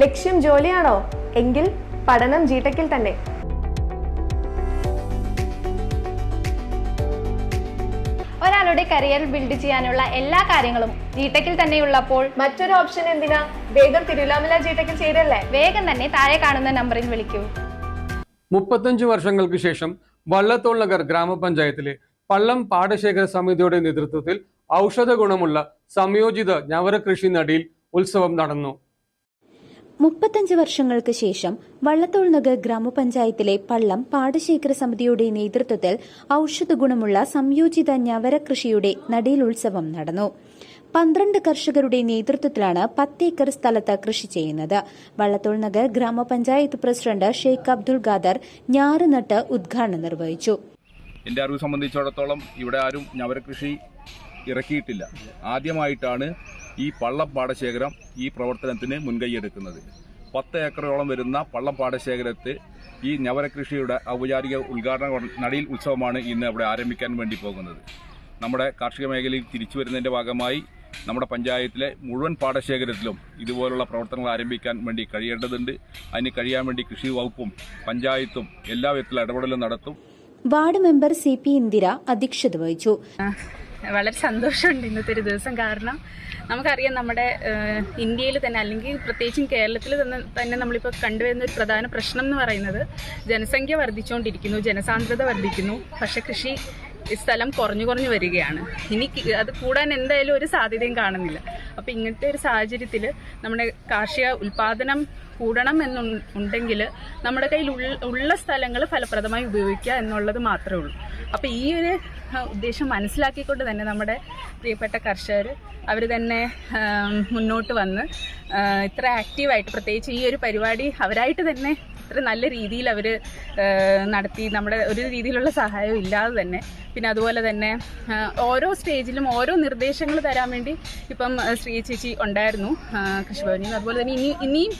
ലക്ഷ്യം ജോലിയാണോ? എങ്കിൽ പഠനം ജീട്ടക്കിൽ തന്നെ. ഒരാളുടെ കരിയർ ബിൽഡ് ചെയ്യാനുള്ള എല്ലാ കാര്യങ്ങളും ജീട്ടക്കിൽ തന്നെ ഉള്ളപ്പോൾ മറ്റൊരു ഓപ്ഷൻ എന്തിനാ? വേഗം തിരുവല്ലാമല ജീട്ടക്കിൽ ചെയ്തല്ലേ വേഗം തന്നെ താഴെ കാണുന്ന നമ്പറിൽ വിളിക്കൂ. മുപ്പത്തഞ്ച് വർഷങ്ങൾക്ക് ശേഷം വള്ളത്തോൾ നഗർ ഗ്രാമപഞ്ചായത്തിലെ പള്ളം പാടശേഖര സമിതിയുടെ നേതൃത്വത്തിൽ ഔഷധ ഗുണമുള്ള സംയോജിത ഞവര കൃഷി നടിയിൽ ഉത്സവം നടന്നു. മുപ്പത്തഞ്ച് വർഷങ്ങൾക്ക് ശേഷം വള്ളത്തോൾ നഗർ ഗ്രാമപഞ്ചായത്തിലെ പള്ളം പാടശേഖര സമിതിയുടെ നേതൃത്വത്തിൽ ഔഷധ ഗുണമുള്ള സംയോജിത ഞവര കൃഷിയുടെ നടീൽ ഉത്സവം നടന്നു. പന്ത്രണ്ട് കർഷകരുടെ നേതൃത്വത്തിലാണ് പത്തേക്കർ സ്ഥലത്ത് കൃഷി ചെയ്യുന്നത്. വള്ളത്തോൾ നഗർ ഗ്രാമപഞ്ചായത്ത് പ്രസിഡന്റ് ഷെയ്ഖ് അബ്ദുൾ ഖാദർ ഞാറ് നട്ട് ഉദ്ഘാടനം നിർവഹിച്ചു. എന്റെ അറിവ് സംബന്ധിച്ചിടത്തോളം ഇവിടെ ആരും ഞവര കൃഷി ഇറക്കിയിട്ടില്ല. ആദ്യമായിട്ടാണ് ഈ പള്ളം പാടശേഖരം ഈ പ്രവർത്തനത്തിന് മുൻകൈയെടുക്കുന്നത്. പത്ത് ഏക്കറോളം വരുന്ന പള്ളം പാടശേഖരത്ത് ഈ ഞവരകൃഷിയുടെ ഔപചാരിക ഉദ്ഘാടന നടീൽ ഉത്സവമാണ് ഇന്ന് അവിടെ ആരംഭിക്കാൻ വേണ്ടി പോകുന്നത്. നമ്മുടെ കാർഷിക മേഖലയിൽ തിരിച്ചു വരുന്നതിന്റെ ഭാഗമായി നമ്മുടെ പഞ്ചായത്തിലെ മുഴുവൻ പാടശേഖരത്തിലും ഇതുപോലുള്ള പ്രവർത്തനങ്ങൾ ആരംഭിക്കാൻ വേണ്ടി കഴിയേണ്ടതുണ്ട്. അതിന് കഴിയാൻ വേണ്ടി കൃഷി വകുപ്പും പഞ്ചായത്തും എല്ലാ വിധത്തിലും ഇടപെടലും നടത്തും. Ward member C P Indira അധ്യക്ഷത വഹിച്ചു. വളരെ സന്തോഷമുണ്ട് ഇന്നത്തെ ഒരു ദിവസം. കാരണം നമുക്കറിയാം നമ്മുടെ ഇന്ത്യയിൽ തന്നെ അല്ലെങ്കിൽ പ്രത്യേകിച്ചും കേരളത്തിൽ തന്നെ തന്നെ നമ്മളിപ്പോൾ കണ്ടുവരുന്ന ഒരു പ്രധാന പ്രശ്നം എന്ന് പറയുന്നത് ജനസംഖ്യ വർദ്ധിച്ചുകൊണ്ടിരിക്കുന്നു ജനസാന്ദ്രത വർദ്ധിക്കുന്നു പക്ഷെ കൃഷി സ്ഥലം കുറഞ്ഞു കുറഞ്ഞു വരികയാണ്. ഇനി അത് കൂടാൻ എന്തായാലും ഒരു സാധ്യതയും കാണുന്നില്ല. അപ്പം ഇങ്ങനത്തെ ഒരു സാഹചര്യത്തിൽ നമ്മുടെ കാർഷിക ഉൽപാദനം കൂടണം എന്നുണ്ടെങ്കിൽ നമ്മുടെ കയ്യിൽ ഉള്ള സ്ഥലങ്ങൾ ഫലപ്രദമായി ഉപയോഗിക്കുക എന്നുള്ളത് മാത്രമേ ഉള്ളൂ. അപ്പോൾ ഈ ഒരു ഉദ്ദേശം മനസ്സിലാക്കിക്കൊണ്ട് തന്നെ നമ്മുടെ പ്രിയപ്പെട്ട കർഷകർ അവർ തന്നെ മുന്നോട്ട് വന്ന് ഇത്ര ആക്റ്റീവായിട്ട് പ്രത്യേകിച്ച് ഈ ഒരു പരിപാടി അവരായിട്ട് തന്നെ ഇത്ര നല്ല രീതിയിൽ അവർ നടത്തി നമ്മുടെ ഒരു രീതിയിലുള്ള സഹായവും ഇല്ലാതെ തന്നെ പിന്നെ അതുപോലെ തന്നെ ഓരോ സ്റ്റേജിലും ഓരോ നിർദ്ദേശങ്ങൾ തരാൻ വേണ്ടി ഇപ്പം ശ്രീ ചേച്ചി ഉണ്ടായിരുന്നു കൃഷിഭവനിൽ അതുപോലെ തന്നെ ഇനി ഇനിയും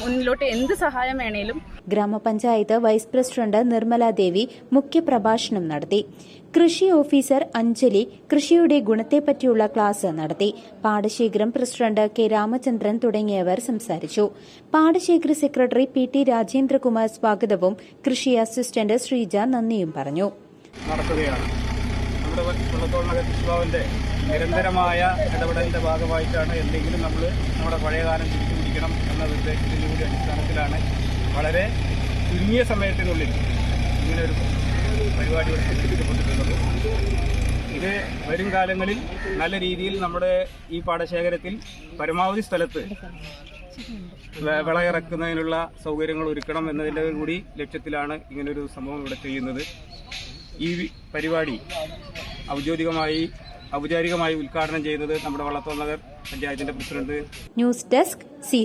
മുന്നിലോട്ട് എന്ത് സഹായം വേണേലും. ഗ്രാമപഞ്ചായത്ത് വൈസ് പ്രസിഡന്റ് നിർമ്മല ദേവി മുഖ്യപ്രഭാഷണം നടത്തി. കൃഷി ഓഫീസർ അഞ്ജലി കൃഷിയുടെ ഗുണത്തെപ്പറ്റിയുള്ള ക്ലാസ് നടത്തി. പാടശേഖരം പ്രസിഡന്റ് കെ രാമചന്ദ്രൻ തുടങ്ങിയവർ സംസാരിച്ചു. പാടശേഖര സെക്രട്ടറി പി ടി രാജേന്ദ്രകുമാർ സ്വാഗതവും കൃഷി അസിസ്റ്റന്റ് ശ്രീജ നന്ദിയും പറഞ്ഞു. നിരന്തരമായ ഇടപെടലിന്റെ ഭാഗമായിട്ടാണ് എന്തെങ്കിലും നമ്മൾ നമ്മുടെ പഴയകാലം തിരിച്ചു പിടിക്കണം എന്ന നിർദ്ദേശത്തിന്റെ കൂടി അടിസ്ഥാനത്തിലാണ് വളരെ ചുരുങ്ങിയ സമയത്തിനുള്ളിൽ ഇങ്ങനെ ഒരു പരിപാടി സംഘടിപ്പിക്കപ്പെട്ടിട്ടുള്ളത്. ഇത് വരും കാലങ്ങളിൽ നല്ല രീതിയിൽ നമ്മുടെ ഈ പാടശേഖരത്തിൽ പരമാവധി സ്ഥലത്ത് വിളയിറക്കുന്നതിനുള്ള സൗകര്യങ്ങൾ ഒരുക്കണം എന്നതിന്റെ കൂടി ലക്ഷ്യത്തിലാണ് ഇങ്ങനൊരു സംഭവം ഇവിടെ ചെയ്യുന്നത്. ഈ പരിപാടി ഔദ്യോഗികമായി ഔപചാരികമായി ഉദ്ഘാടനം ചെയ്തത് നമ്മുടെ വള്ളത്തോൾ നഗർ പഞ്ചായത്തിന്റെ പ്രസിഡന്റ് ന്യൂസ് ഡെസ്ക് സി